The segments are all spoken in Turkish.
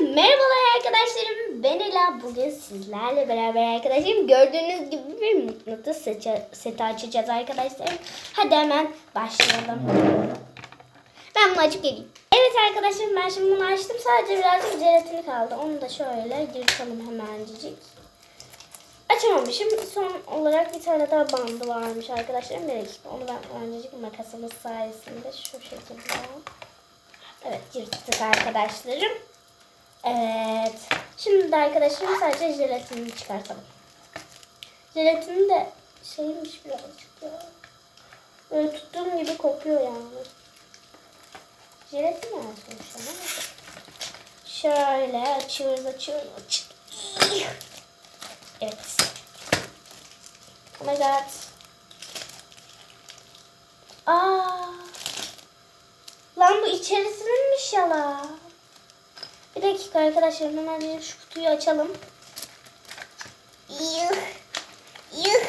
merhabalar arkadaşlarım. Ben Ela. Bugün sizlerle beraber arkadaşlarım gördüğünüz gibi bir mıknatıs seti, açacağız arkadaşlarım. Hadi hemen başlayalım. Ben bunu açıp geleyim. Evet arkadaşlarım ben şimdi bunu açtım. Sadece birazcık jelatini kaldı. Onu da şöyle yırtalım hemencik. Açamamışım. Son olarak bir tane daha bandı varmış arkadaşlarım. Bir. Onu ben öncecik makasımız sayesinde şu şekilde Evet yırttık arkadaşlarım. Evet. Şimdi de arkadaşlarım sadece jelatinini çıkartalım. Jelatini de şeymiş birazcık ya. Böyle tuttuğum gibi kopuyor yani. Jelatin var sonuçta. Şöyle açıyoruz açıyoruz açıyoruz. Evet. Oh my god. Aa. Lan bu içerisininmiş yala. Bir dakika arkadaşlar hemen bir şu kutuyu açalım. Yuh. Yuh.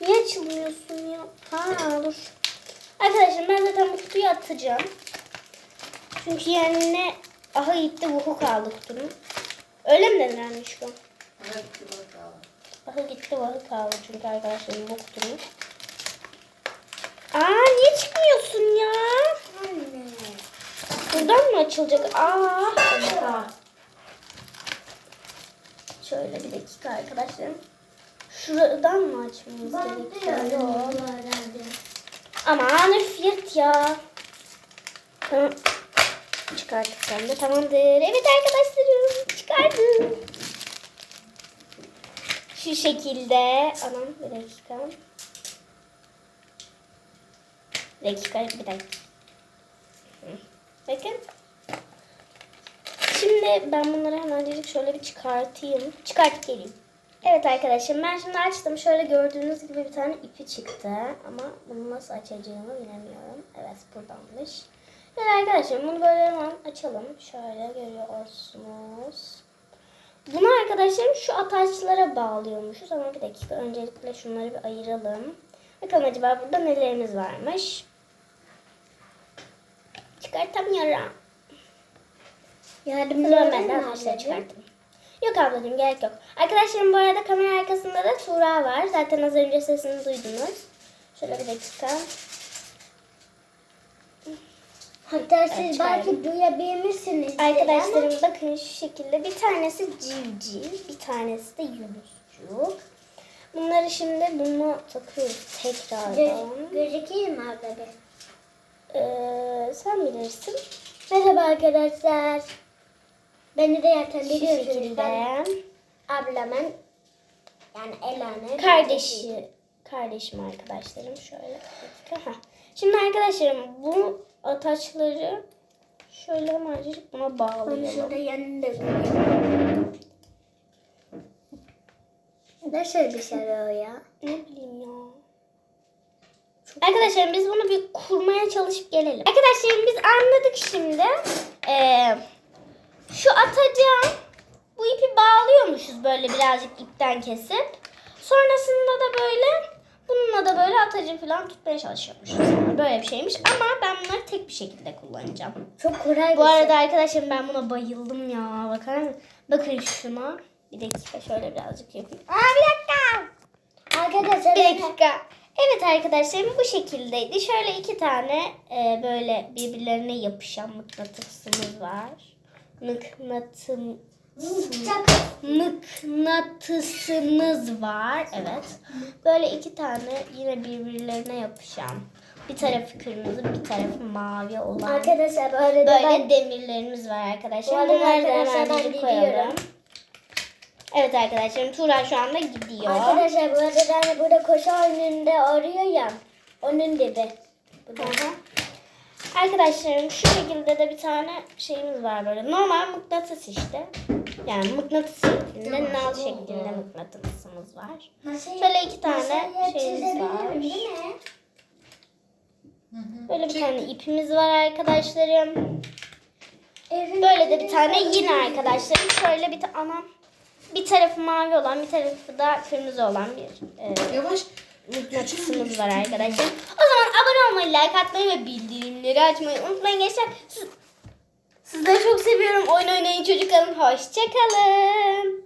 Niye açılmıyorsun ya? Ha dur. Arkadaşlar ben zaten bu kutuyu atacağım. Çünkü yani ne aha gitti vuhu kaldı kutunun. Öyle mi denirmiş bu? Evet, bakalım. Aha gitti vuhu kaldı çünkü arkadaşlar bu kutunun. Aa niye çıkmıyorsun ya? Anne. Buradan mı açılacak? Aa. Şöyle bir dakika arkadaşlarım. Şuradan mı açmamız gerekiyor? Aman fiyat ya. Tamam. Çıkarttık sen de tamamdır. Evet arkadaşlarım çıkardım. Şu şekilde. Anam bir dakika. Bir dakika bir dakika. Bakın. Şimdi ben bunları hemencik şöyle bir çıkartayım. Çıkart geleyim. Evet arkadaşlar ben şimdi açtım. Şöyle gördüğünüz gibi bir tane ipi çıktı. Ama bunu nasıl açacağımı bilemiyorum. Evet buradanmış. Evet arkadaşlar bunu böyle hemen açalım. Şöyle görüyorsunuz. Bunu arkadaşlarım şu ataçlara bağlıyormuşuz. Ama bir dakika öncelikle şunları bir ayıralım. Bakalım acaba burada nelerimiz varmış. Çıkartamıyorum. Olun ben ablacığım? çıkarttım. Yok ablacığım gerek yok. Arkadaşlarım bu arada kamera arkasında da Tuğra var. Zaten az önce sesini duydunuz. Şöyle bir dakika. Hatta siz Evet, belki duyabilirsiniz. Arkadaşlarım bakın şu şekilde. Bir tanesi civciv, bir tanesi de yunuscuk. Bunları şimdi bunu takıyoruz tekrardan. Gö- gözüküyor mu abla be? Ee, sen bilirsin. Merhaba arkadaşlar. Beni de zaten biliyorsunuz. şekilde. Ben ablamın yani Ela'nın Kardeşi, kardeşim arkadaşlarım şöyle. Heh. Şimdi arkadaşlarım bu ataçları şöyle hemencik buna bağlayalım. şurada yanında görüyorum. Nasıl bir şey o ya? Ne bileyim ya. Arkadaşlarım biz bunu bir kurmaya çalışıp gelelim. Arkadaşlarım biz anladık şimdi. Ee, şu ataca bu ipi bağlıyormuşuz böyle birazcık ipten kesip. Sonrasında da böyle bununla da böyle atacı falan tutmaya çalışıyormuşuz. Böyle bir şeymiş ama ben bunları tek bir şekilde kullanacağım. Çok kolay Bu arada şey. arkadaşlarım ben buna bayıldım ya. Bakar mısın? Bakın şuna. Bir dakika şöyle birazcık yapayım. Aa bir dakika. Arkadaşlar Bir dakika. Evet arkadaşlarım bu şekildeydi. Şöyle iki tane e, böyle birbirlerine yapışan mıknatısımız var. Mıknatım mıknatısımız var. Evet. Böyle iki tane yine birbirlerine yapışan. Bir tarafı kırmızı, bir tarafı mavi olan. Arkadaşlar bu arada Böyle ben demirlerimiz var Bu arkadaşlar. arada Bunları da arkadaşlar ben koyalım. Evet arkadaşlarım Tuğra şu anda gidiyor. Arkadaşlar bu arada hani burada koşu oyununda arıyor ya. Onun gibi. Bu. Arkadaşlarım şu şekilde de bir tane şeyimiz var böyle. Normal mıknatıs işte. Yani mıknatıs şeklinde, nal şeklinde mıknatısımız var. Nasıl, Şöyle iki tane şeyimiz var. değil mi? Böyle bir tane ipimiz var arkadaşlarım. Evin Böyle de bir tane yine arkadaşlarım. Şöyle bir tane anam. Bir tarafı mavi olan, bir tarafı da kırmızı olan bir e, Yavaş. mıknatısımız var arkadaşlar. O zaman abone olmayı, like atmayı ve bildirimleri açmayı unutmayın gençler. Siz öpüyorum. Oyun oynayın çocuk alın. Hoşçakalın.